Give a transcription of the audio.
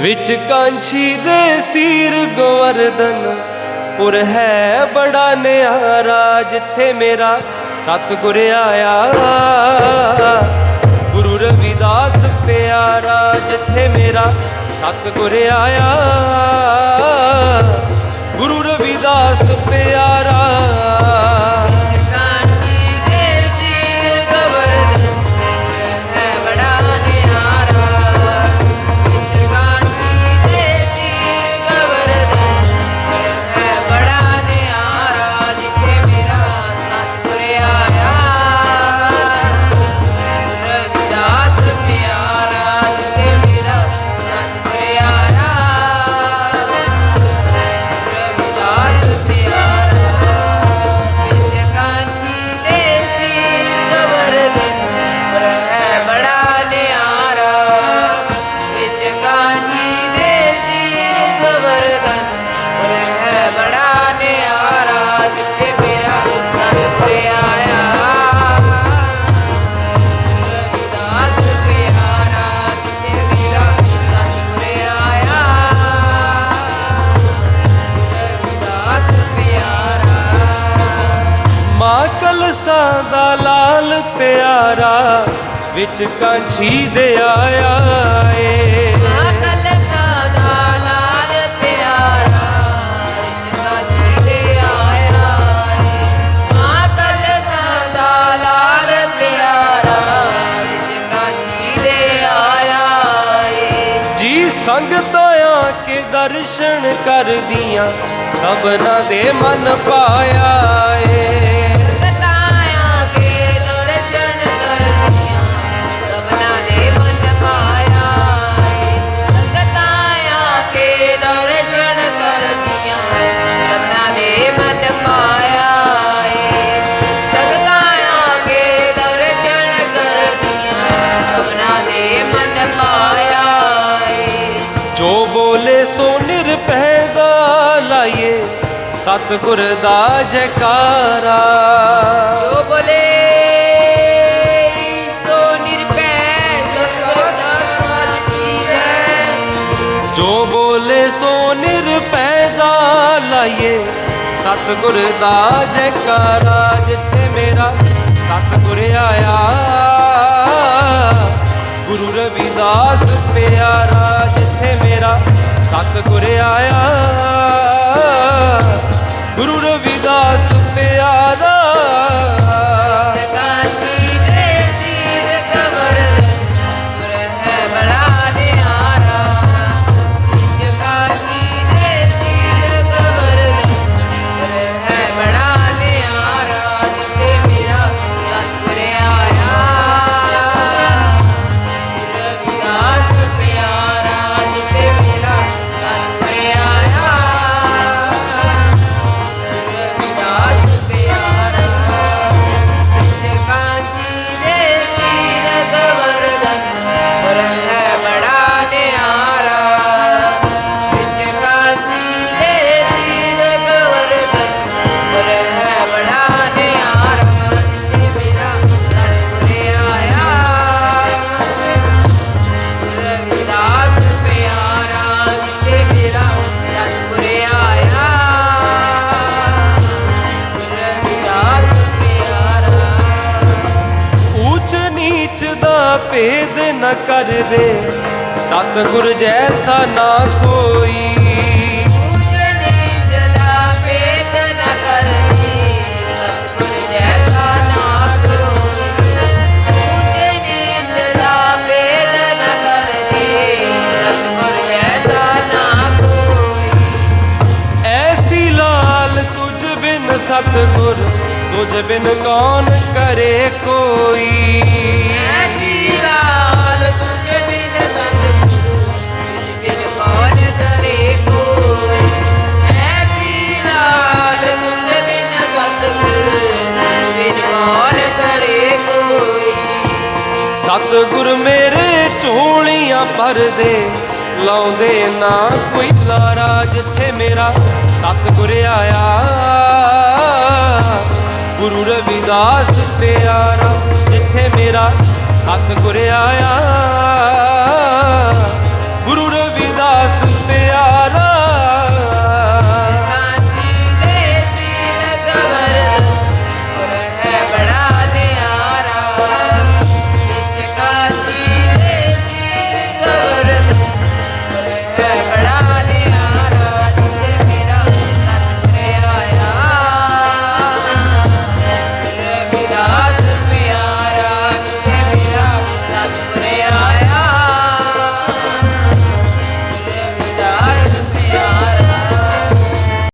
ਵਿੱਚ ਕਾਂਛੀ ਦੇ ਸੀਰ ਗੋਵਰਧਨ। ਪੁਰ ਹੈ ਬੜਾ ਨਿਆਰਾ, ਜਿੱਥੇ ਮੇਰਾ ਸਤਿਗੁਰ ਆਇਆ। ਗੁਰੂ ਰਵਿਦਾਸ ਪਿਆਰਾ, ਜਿੱਥੇ ਮੇਰਾ ਸਤਿਗੁਰ ਆਇਆ। ਗੁਰੂ ਰਵਿਦਾਸ ਪਿਆਰਾ ਦਾ ਲਾਲ ਪਿਆਰਾ ਵਿੱਚ ਕਾਂਛੀ ਦੇ ਆਇਆ ਏ। ਅਕਲ ਦਾ ਲਾਲ ਪਿਆਰਾ ਕਾਜੀ ਦੇ ਆਇਆ ਅਕਲ ਦਾ ਲਾਲ ਪਿਆਰਾ ਵਿੱਚ ਕਾਜੀ ਦੇ ਆਇਆ ਜੀ ਸੰਗਤਾਂ ਕੇ ਦਰਸ਼ਨ ਕਰਦੀਆਂ ਸਭਨਾਂ ਦੇ ਮਨ ਪਾਇਆ ਏ। ਜੋ ਬੋਲੇ ਸੋ ਨਿਰਭੈ ਦਾ ਲਾਈਏ। ਸਤਿਗੁਰ ਦਾ ਜੈਕਾਰਾ। ਜੋ ਬੋਲੇ ਸੋ ਨਿਰਭੈ ਸਤਿਗੁਰ ਦਾ ਹੈ ਜੋ ਬੋਲੇ ਸੋ ਨਿਰਭੈ ਦਾ ਲਾਈਏ। ਸਤਿਗੁਰ ਦਾ ਜੈਕਾਰਾ ਜਿੱਥੇ ਮੇਰਾ ਸਤਿਗੁਰ ਆਇਆ। ਗੁਰੂ ਰਵਿਦਾਸ ਪਿਆਰਾ ਜਿੱਥੇ ਮੇਰਾ ਸਤਿਗੁਰ ਆਇਆ। ਭੇਦ ਨ ਕਰਦੇ ਸਤਿਗੁਰ ਜੈਸਾ ਨਾ ਕੋਈ ਸਤਿਗੁਰ ਤੁਝ ਬਿਨ ਕੌਣ ਕਰੇ ਕੋਈ? ਐਸੀ ਲਾਲ ਤੁਝ ਬਿਨ ਸਤਿਗੁਰੂ ਤੁਝ ਬਿਨ ਕੌਣ ਕਰੇ ਕੋਈ? ਐਸੀ ਲਾਲ ਤੁਝ ਬਿਨ ਸਤਿਗੁਰੂ ਤੁਝ ਬਿਨ ਕੌਣ ਕਰੇ ਕੋਈ? ਸਤਿਗੁਰ ਮੇਰੇ ਝੋਲੀਆਂ ਭਰਦੇ ਲਾਉਂਦੇ ਨਾ ਕੋਈ ਲਾਰਾ ਜਿੱਥੇ ਮੇਰਾ ਸਤਿਗੁਰ ਆਇਆ। ਗੁਰੂ ਰਵਿਦਾਸ ਪਿਆਰਾ ਜਿੱਥੇ ਮੇਰਾ ਸਤਿਗੁਰ ਆਇਆ। ਗੁਰੂ ਰਵਿਦਾਸ ਪਿਆਰਾ